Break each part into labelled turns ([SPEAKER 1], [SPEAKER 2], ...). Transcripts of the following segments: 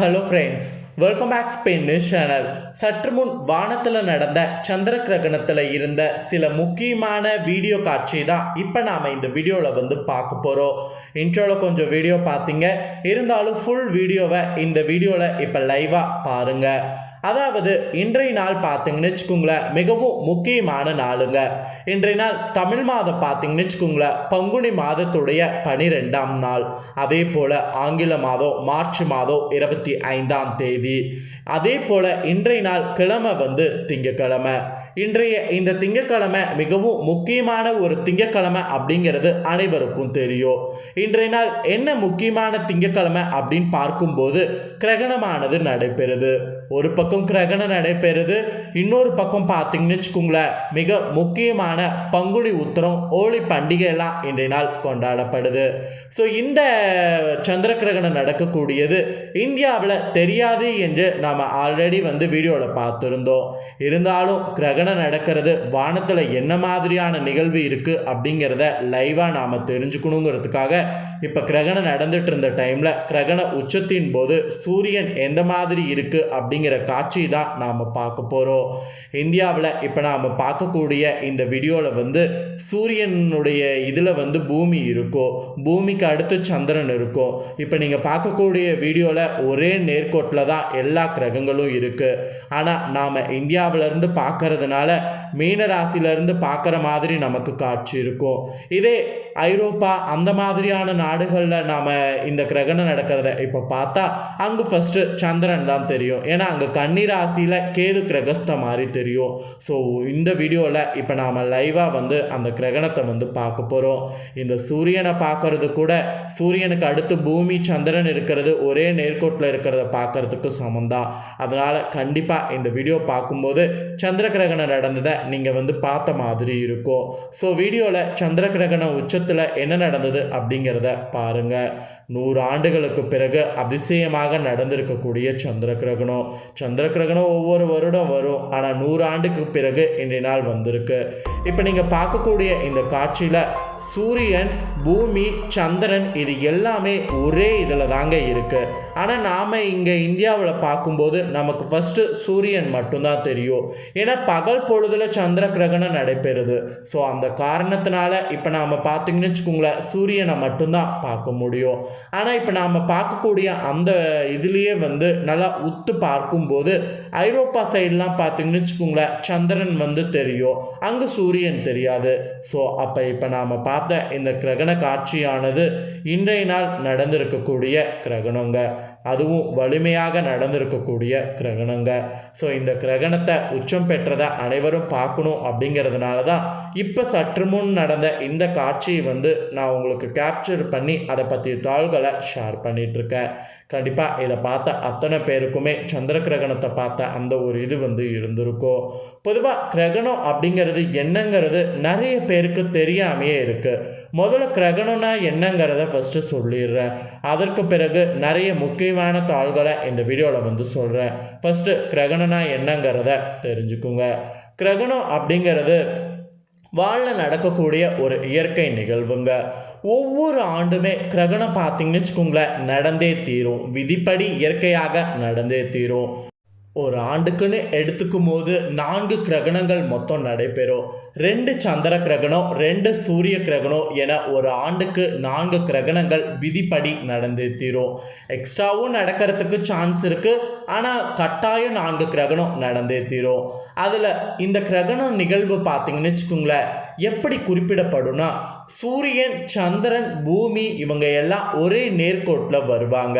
[SPEAKER 1] Hello friends welcome back Spain news channel சற்று முன் வானத்தில் நடந்த சந்திர கிரகணத்தில் இருந்த சில முக்கியமான வீடியோ காட்சி தான் இப்போ நாம் இந்த வீடியோவில் வந்து பார்க்க போகிறோம் இன்ட்ரோவில் கொஞ்சம் வீடியோ பார்த்தீங்க இருந்தாலும் ஃபுல் வீடியோவை இந்த வீடியோவில் இப்போ லைவாக பாருங்கள் அதாவது இன்றைய நாள் பார்த்தீங்கன்னு வச்சுக்கோங்களேன் மிகவும் முக்கியமான நாளுங்க. இன்றைய நாள் தமிழ் மாதம் பார்த்தீங்கன்னு வச்சுக்கோங்களேன் பங்குனி மாதத்துடைய பனிரெண்டாம் நாள். அதே போல் ஆங்கில மாதம் மார்ச் மாதம் இருபத்தி ஐந்தாம் தேதி. அதே போல் இன்றைய நாள் கிழமை வந்து திங்கக்கிழமை. இன்றைய இந்த திங்கக்கிழமை மிகவும் முக்கியமான ஒரு திங்கக்கிழமை அப்படிங்கிறது அனைவருக்கும் தெரியும். இன்றைய நாள் என்ன முக்கியமான திங்கக்கிழமை அப்படின்னு பார்க்கும்போது கிரகணமானது நடைபெறுது. ஒரு பக்கம் கிரகணம் நடைபெறுது இன்னொரு பக்கம் பார்த்தீங்கன்னு வச்சுக்கோங்களேன் மிக முக்கியமான பங்குனி உத்திரம் ஹோலி பண்டிகை எல்லாம் இன்றைய நாள் கொண்டாடப்படுது. ஸோ இந்த சந்திர கிரகணம் நடக்கக்கூடியது இந்தியாவில் தெரியாது என்று நாம் ஆல்ரெடி வந்து வீடியோவில் பார்த்துருந்தோம். இருந்தாலும் கிரகணம் நடக்கிறது வானத்தில் என்ன மாதிரியான நிகழ்வு இருக்குது அப்படிங்கிறத லைவாக நாம் தெரிஞ்சுக்கணுங்கிறதுக்காக இப்போ கிரகணம் நடந்துட்டு இருந்த டைமில் கிரகண உச்சத்தின் போது சூரியன் எந்த மாதிரி இருக்குது அப்படிங்கிற அப்படிங்கிற காட்சி தான் நாம் பார்க்க போகிறோம் இந்தியாவில் இப்போ நாம் பார்க்கக்கூடிய இந்த வீடியோவில் வந்து சூரியனுடைய இதில் வந்து பூமி இருக்கும் பூமிக்கு அடுத்து சந்திரன் இருக்கும் இப்போ நீங்கள் பார்க்கக்கூடிய வீடியோவில் ஒரே நேர்கோட்டில் தான் எல்லா கிரகங்களும் இருக்குது ஆனால் நாம் இந்தியாவிலேருந்து பார்க்கறதுனால மீன ராசியிலேருந்து பார்க்குற மாதிரி நமக்கு காட்சி இருக்கும். இதே ஐரோப்பா அந்த மாதிரியான நாடுகளில் நாம் இந்த கிரகணம் நடக்கிறத இப்போ பார்த்தா அங்கே ஃபஸ்ட்டு சந்திரன் தான் தெரியும். ஏன்னா அங்கே கன்னிராசியில் கேது கிரகஸ்த மாதிரி தெரியும். ஸோ இந்த வீடியோவில் இப்போ நாம் லைவாக வந்து அந்த கிரகணத்தை வந்து பார்க்க போகிறோம் இந்த சூரியனை பார்க்கறது கூட சூரியனுக்கு அடுத்து பூமி சந்திரன் இருக்கிறது ஒரே நேர்கோட்டில் இருக்கிறத பார்க்கறதுக்கு சமந்தான் அதனால் கண்டிப்பாக இந்த வீடியோ பார்க்கும்போது சந்திர கிரகணம் நடந்ததை நீங்கள் வந்து பார்த்த மாதிரி இருக்கும். ஸோ வீடியோவில் சந்திர கிரகணம் வருஷத்தில் என்ன நடந்தது அப்படிங்கிறத பாருங்கள் நூறு ஆண்டுகளுக்கு பிறகு அதிசயமாக நடந்திருக்கக்கூடிய சந்திர கிரகணம் சந்திர கிரகணம் ஒவ்வொரு வருடம் வரும். ஆனால் நூறு ஆண்டுக்கு பிறகு இன்றைய நாள் வந்திருக்கு. இப்போ நீங்கள் பார்க்கக்கூடிய இந்த காட்சியில் சூரியன் பூமி சந்திரன் இது எல்லாமே ஒரே இதில் தாங்க இருக்குது ஆனால் நாம் இங்கே இந்தியாவில் பார்க்கும்போது நமக்கு ஃபஸ்ட்டு சூரியன் மட்டும்தான் தெரியும். ஏன்னா பகல் பொழுதில் சந்திர கிரகணம் நடைபெறுது. ஸோ அந்த காரணத்தினால இப்போ நாம் பார்த்தீங்கன்னு வச்சுக்கோங்களேன் சூரியனை மட்டும்தான் பார்க்க முடியும். ஆனால் இப்போ நாம் பார்க்கக்கூடிய அந்த இதுலேயே வந்து நல்லா உத்து பார்க்கும்போது ஐரோப்பா சைட்லாம் பார்த்தீங்கன்னு வச்சுக்கோங்களேன் சந்திரன் வந்து தெரியும். அங்கே சூரியன் தெரியாது. ஸோ அப்போ இப்போ நாம் பார்த்த இந்த கிரகண காட்சியானது இன்றைய நாள் நடந்திருக்கக்கூடிய கிரகணங்க. அதுவும் வலிமையாக நடந்திருக்கக்கூடிய கிரகணங்க. ஸோ இந்த கிரகணத்தை உச்சம் பெற்றதை அனைவரும் பார்க்கணும் அப்படிங்கிறதுனால தான் இப்போ சற்று முன் நடந்த இந்த காட்சியை வந்து நான் உங்களுக்கு கேப்சர் பண்ணி அதை பற்றிய தாள்களை ஷேர் பண்ணிகிட்ருக்கேன் கண்டிப்பாக இதை பார்த்த அத்தனை பேருக்குமே சந்திர கிரகணத்தை பார்த்த அந்த ஒரு இது வந்து இருந்திருக்கும் பொதுவாக கிரகணம் அப்படிங்கிறது என்னங்கிறது நிறைய பேருக்கு தெரியாமையே இருக்குது முதல்ல கிரகணம்னா என்னங்கிறத ஃபஸ்ட்டு சொல்லிடுறேன். அதற்கு பிறகு நிறைய முக்கியமான தாள்களை இந்த வீடியோவில் வந்து சொல்கிறேன் ஃபஸ்ட்டு கிரகணம்னா என்னங்கிறத தெரிஞ்சுக்குங்க. கிரகணம் அப்படிங்கிறது வாழில் நடக்கக்கூடிய ஒரு இயற்கை நிகழ்வுங்க. ஒவ்வொரு ஆண்டுமே கிரகணம் பார்த்தீங்கன்னு வச்சுக்கோங்களேன் நடந்தே தீரும். விதிப்படி இயற்கையாக நடந்தே தீரும். ஒரு ஆண்டுக்குன்னு எடுத்துக்கும் போது நான்கு கிரகணங்கள் மொத்தம் நடைபெறும். ரெண்டு சந்திர கிரகணம் ரெண்டு சூரிய கிரகணம் என ஒரு ஆண்டுக்கு நான்கு கிரகணங்கள் விதிப்படி நடந்து தீரும். எக்ஸ்ட்ராவும் நடக்கிறதுக்கு சான்ஸ் இருக்குது ஆனால் கட்டாயம் நான்கு கிரகணம் நடந்தே தீரும். அதில் இந்த கிரகணம் நிகழ்வு பார்த்தீங்கன்னு வச்சுக்கோங்களேன் எப்படி குறிப்பிடப்படும்னா சூரியன் சந்திரன் பூமி இவங்க எல்லாம் ஒரே நேர்கோட்டில் வருவாங்க.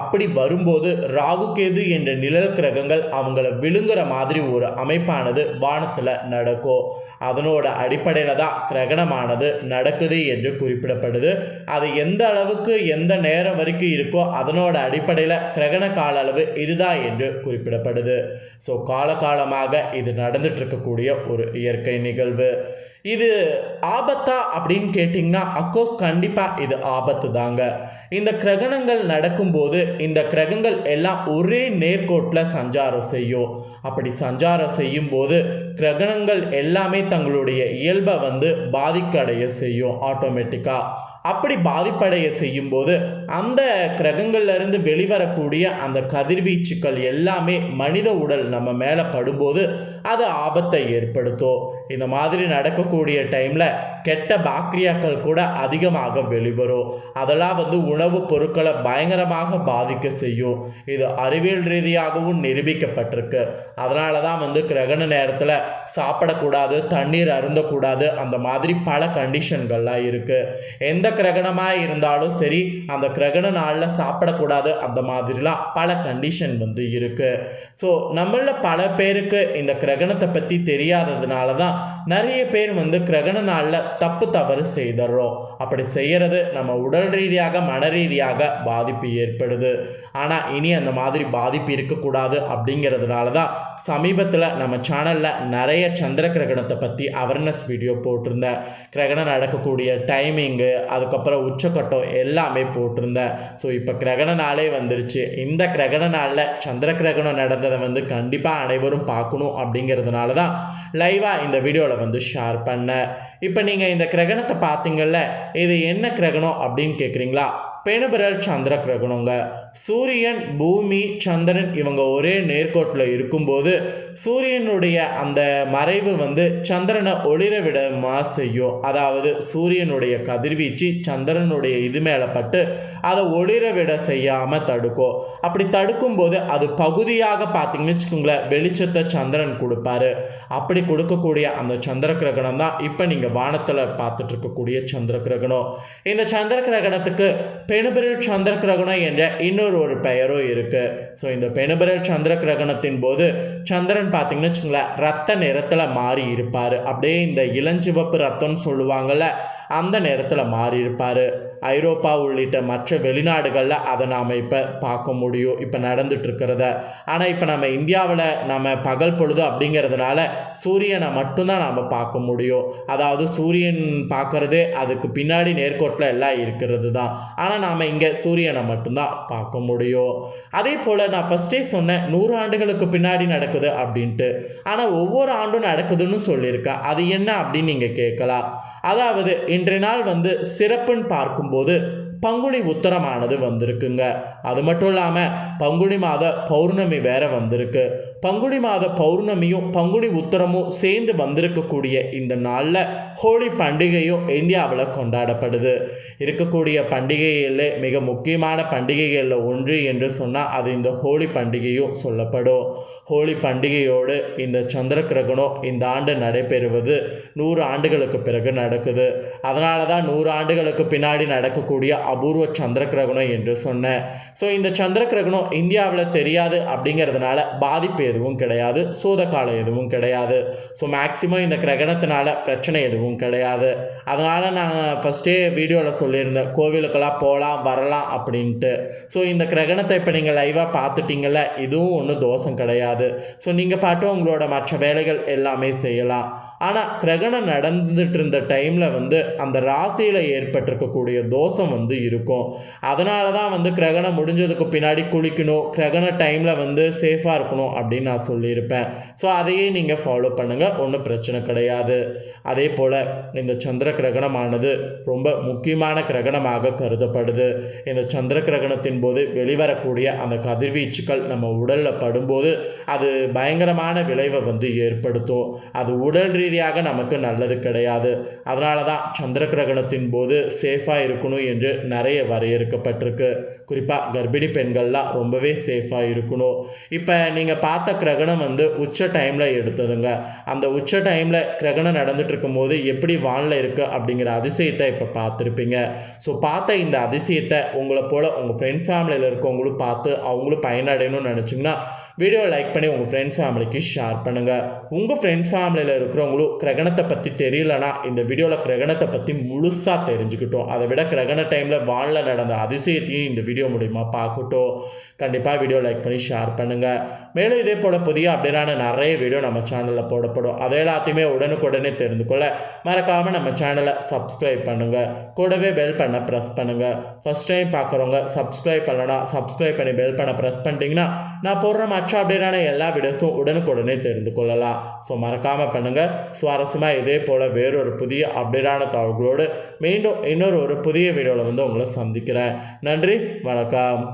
[SPEAKER 1] அப்படி வரும்போது ராகு கேது என்ற நிழல் கிரகங்கள் அவங்கள விழுங்குற மாதிரி ஒரு அமைப்பானது வானத்தில் நடக்கும். அதனோட அடிப்படையில் தான் கிரகணமானது நடக்குது என்று குறிப்பிடப்படுது. அது எந்த அளவுக்கு எந்த நேரம் வரைக்கும் இருக்கோ அதனோட அடிப்படையில் கிரகண கால அளவு இதுதான் என்று குறிப்பிடப்படுது. ஸோ காலகாலமாக இது நடந்துட்டு இருக்கக்கூடிய ஒரு இயற்கை நிகழ்வு. இது ஆபத்தா அப்படின்னு கேட்டிங்கன்னா அக்கோர்ஸ் கண்டிப்பாக இது ஆபத்து தாங்க. இந்த கிரகணங்கள் நடக்கும்போது இந்த கிரகங்கள் எல்லாம் ஒரே நேர்கோட்டில் சஞ்சாரம் செய்யும். அப்படி சஞ்சாரம் செய்யும்போது கிரகணங்கள் எல்லாமே தங்களுடைய இயல்பை வந்து பாதிக்கடைய செய்யும் ஆட்டோமேட்டிக்காக அப்படி பாதிப்படைய செய்யும்போது அந்த கிரகங்கள்லேருந்து வெளிவரக்கூடிய அந்த கதிர்வீச்சுக்கள் எல்லாமே மனித உடல் நம்ம மேலே படும்போது அது ஆபத்தை ஏற்படுத்தும். இந்த மாதிரி நடக்கக்கூடிய டைமில் கெட்ட பாக்டீரியாக்கள் கூட அதிகமாக வெளிவரும். அதெல்லாம் வந்து உணவுப் பொருட்களை பயங்கரமாக பாதிக்க செய்யும். இது அறிவியல் ரீதியாகவும் நிரூபிக்கப்பட்டிருக்கு. அதனால தான் வந்து கிரகண நேரத்தில் சாப்பிடக்கூடாது தண்ணீர் அருந்தக்கூடாது அந்த மாதிரி பல கண்டிஷன்கள்லாம் இருக்குது எந்த கிரகணமாக இருந்தாலும் சரி அந்த கிரகண நாளில் சாப்பிடக்கூடாது அந்த மாதிரிலாம் பல கண்டிஷன் வந்து இருக்குது ஸோ நம்மளில் பல பேருக்கு இந்த கிரகணத்தை பற்றி தெரியாததுனால தான் நிறைய பேர் வந்து கிரகண நாளில் தப்பு தவறு செய்துடுறோம் அப்படி செய்கிறது நம்ம உடல் ரீதியாக மன ரீதியாக பாதிப்பு ஏற்படுது. ஆனால் இனி அந்த மாதிரி பாதிப்பு இருக்கக்கூடாது அப்படிங்கிறதுனால தான் சமீபத்தில் நம்ம சேனலில் நிறைய சந்திர கிரகணத்தை பற்றி அவேர்னஸ் வீடியோ போட்டிருந்தேன். கிரகணம் நடக்கக்கூடிய டைமிங்கு அது அதுக்கப்புறம் உச்சக்கட்டம் எல்லாமே போட்டிருந்தேன். ஸோ இப்போ கிரகண நாளே வந்துருச்சு. இந்த கிரகண நாளில் சந்திர கிரகணம் நடந்ததை வந்து கண்டிப்பாக அனைவரும் பார்க்கணும் அப்படிங்கிறதுனால தான் லைவாக இந்த வீடியோவில் வந்து ஷேர் பண்ணேன். இப்போ நீங்கள் இந்த கிரகணத்தை பார்த்தீங்கல்ல இது என்ன கிரகணம் அப்படின்னு கேட்குறீங்களா பெணுபிரல் சந்திர கிரகணங்க. சூரியன் பூமி சந்திரன் இவங்க ஒரே நேர்கோட்டில் இருக்கும்போது சூரியனுடைய அந்த மறைவு வந்து சந்திரனை ஒளிர விடமா செய்யும் அதாவது சூரியனுடைய கதிர்வீச்சு சந்திரனுடைய இது மேலே பட்டு அதை ஒளிர விட செய்யாமல் தடுக்கும். அப்படி தடுக்கும்போது அது பகுதியாக பார்த்தீங்கன்னு வச்சுக்கோங்களேன் வெளிச்சத்தை சந்திரன் கொடுப்பாரு. அப்படி கொடுக்கக்கூடிய அந்த சந்திர கிரகணம் தான் இப்போ நீங்கள் வானத்தில் பார்த்துட்டு இருக்கக்கூடிய சந்திர கிரகணம். இந்த சந்திர கிரகணத்துக்கு பெணுபிரல் சந்திர கிரகணம் என்ற இன்னொரு ஒரு பெயரும் இருக்குது ஸோ இந்த பெணுபிரல் சந்திர கிரகணத்தின் போது சந்திரன் பார்த்தீங்கன்னு வச்சுக்கோங்களேன் ரத்த நிறத்தில் மாறி இருப்பார். அப்படியே இந்த இளஞ்சிவப்பு ரத்தம்னு சொல்லுவாங்கள்ல அந்த நேரத்தில் மாறியிருப்பார். ஐரோப்பா உள்ளிட்ட மற்ற வெளிநாடுகளில் அதை நாம் இப்போ பார்க்க முடியும். இப்போ நடந்துட்டுருக்கிறத. ஆனால் இப்போ நம்ம இந்தியாவில் நம்ம பகல் பொழுது அப்படிங்கிறதுனால சூரியனை மட்டும்தான் நாம் பார்க்க முடியும். அதாவது சூரியன் பார்க்குறதே அதுக்கு பின்னாடி நேர்கோட்டில் எல்லாம் இருக்கிறது தான் ஆனால் நாம் இங்கே சூரியனை மட்டும்தான் பார்க்க முடியும். அதே போல் நான் ஃபஸ்ட்டே சொன்னேன் நூறு ஆண்டுகளுக்கு பின்னாடி நடக்குது அப்படின்ட்டு. ஆனால் ஒவ்வொரு ஆண்டும் நடக்குதுன்னு சொல்லியிருக்கேன் அது என்ன அப்படின்னு நீங்கள் கேட்கலாம். அதாவது இன்றைய நாள் வந்து சிறப்புன்னு பார்க்கும்போது பங்குனி உத்தரமானது வந்திருக்குங்க. அது மட்டும் இல்லாமல் பங்குனி மாத பௌர்ணமி வேற வந்திருக்கு. பங்குனி மாத பௌர்ணமியும் பங்குனி உத்தரமும் சேர்ந்து வந்திருக்கக்கூடிய இந்த நாளில் ஹோலி பண்டிகையும் இந்தியாவில் கொண்டாடப்படுது. இருக்கக்கூடிய பண்டிகைகளில் மிக முக்கியமான பண்டிகைகளில் ஒன்று என்று சொன்னால் அது இந்த ஹோலி பண்டிகையும் சொல்லப்படும். ஹோலி பண்டிகையோடு இந்த சந்திர கிரகணம் இந்த ஆண்டு நடைபெறுவது நூறு ஆண்டுகளுக்கு பிறகு நடக்குது. அதனால தான் நூறு ஆண்டுகளுக்கு பின்னாடி நடக்கக்கூடிய அபூர்வ சந்திர கிரகணம் என்று சொன்னேன் ஸோ இந்த சந்திர கிரகணம் இந்தியாவில் தெரியாது அப்படிங்கிறதுனால பாதிப்பு எதுவும் கிடையாது. சூதகாலம் எதுவும் கிடையாது. ஸோ மேக்சிமம் இந்த கிரகணத்தினால பிரச்சனை எதுவும் கிடையாது. அதனால் நான் ஃபஸ்ட்டே வீடியோவில் சொல்லியிருந்தேன். கோவிலுக்கெல்லாம் போகலாம் வரலாம் அப்படின்ட்டு. ஸோ இந்த கிரகணத்தை இப்போ நீங்கள் லைவாக பார்த்துட்டிங்கள இதுவும் ஒன்றும் தோஷம் கிடையாது. ஸோ நீங்கள் பாட்டு உங்களோட மற்ற வேலைகள் எல்லாமே செய்யலாம். ஆனால் கிரகணம் நடந்துட்டு இருந்த டைமில் வந்து அந்த ராசியில் ஏற்பட்டிருக்கக்கூடிய தோஷம் வந்து இருக்கும். அதனால தான் வந்து கிரகணம் முடிஞ்சதுக்கு பின்னாடி குளிக்கணும் கிரகண டைமில் வந்து சேஃபாக இருக்கணும் அப்படின்னு நான் சொல்லியிருப்பேன். ஸோ அதையே நீங்கள் ஃபாலோ பண்ணுங்கள் ஒன்றும் பிரச்சனை கிடையாது. அதே போல் இந்த சந்திர கிரகணமானது ரொம்ப முக்கியமான கிரகணமாக கருதப்படுது. இந்த சந்திர கிரகணத்தின் போது வெளிவரக்கூடிய அந்த கதிர்வீச்சுக்கள் நம்ம உடலில் படும்போது அது பயங்கரமான விளைவை வந்து ஏற்படுத்தும். அது உடல் ரீதியாக நமக்கு நல்லது கிடையாது. அதனால தான் சந்திர கிரகணத்தின் போது சேஃபாக இருக்கணும் என்று நிறைய வரையறுக்கப்பட்டிருக்கு. குறிப்பாக கர்ப்பிணி பெண்கள்லாம் ரொம்பவே சேஃபாக இருக்கணும். இப்போ நீங்கள் பார்த்த கிரகணம் வந்து உச்ச டைமில் எடுத்ததுங்க. அந்த உச்ச டைமில் கிரகணம் நடந்துட்டு இருக்கும்போது எப்படி வானில் இருக்குது அப்படிங்கிற அதிசயத்தை இப்போ பார்த்துருப்பீங்க. ஸோ பார்த்த இந்த அதிசயத்தை உங்களை போல் உங்கள் ஃப்ரெண்ட்ஸ் ஃபேமிலியில் இருக்கவங்களும் பார்த்து அவங்களும் பயனடையணும்னு நினச்சிங்கன்னா வீடியோ லைக் பண்ணி உங்கள் ஃப்ரெண்ட்ஸ் ஃபேமிலிக்கு ஷேர் பண்ணுங்கள் உங்கள் ஃப்ரெண்ட்ஸ் ஃபேமிலியில் இருக்கிறவங்களும் கிரகணத்தை பற்றி தெரியலனா இந்த வீடியோவில் கிரகணத்தை பற்றி முழுசாக தெரிஞ்சுக்கிட்டோம். அதை விட கிரகண டைமில் வானில் நடந்த அதிசயத்தையும் இந்த வீடியோ மூலிமா பார்க்கட்டும். கண்டிப்பாக வீடியோ லைக் பண்ணி ஷேர் பண்ணுங்கள் மேலும் இதே போல் புதிய அப்படின்னா நிறைய வீடியோ நம்ம சேனலில் போடப்படும். அதை எல்லாத்தையுமே உடனுக்குடனே தெரிந்து கொள்ள மறக்காமல் நம்ம சேனலை சப்ஸ்கிரைப் பண்ணுங்கள் கூடவே பெல் பண்ண ப்ரெஸ் பண்ணுங்கள் ஃபஸ்ட் டைம் பார்க்குறவங்க சப்ஸ்கிரைப் பண்ணலாம் சப்ஸ்கிரைப் பண்ணி பெல் பண்ண ப்ரெஸ் பண்ணிட்டீங்கன்னா நான் போடுற மற்ற அப்படின்னா எல்லா வீடியோஸும் உடனுக்குடனே தெரிந்து கொள்ளலாம். ஸோ மறக்காமல் பண்ணுங்கள் சுவாரஸ்யமாக இதே போல் வேறொரு புதிய அப்டேட்டான தகவல்களோடு மீண்டும் இன்னொரு ஒரு புதிய வீடியோவில் வந்து உங்களை சந்திக்கிறேன். நன்றி வணக்கம்.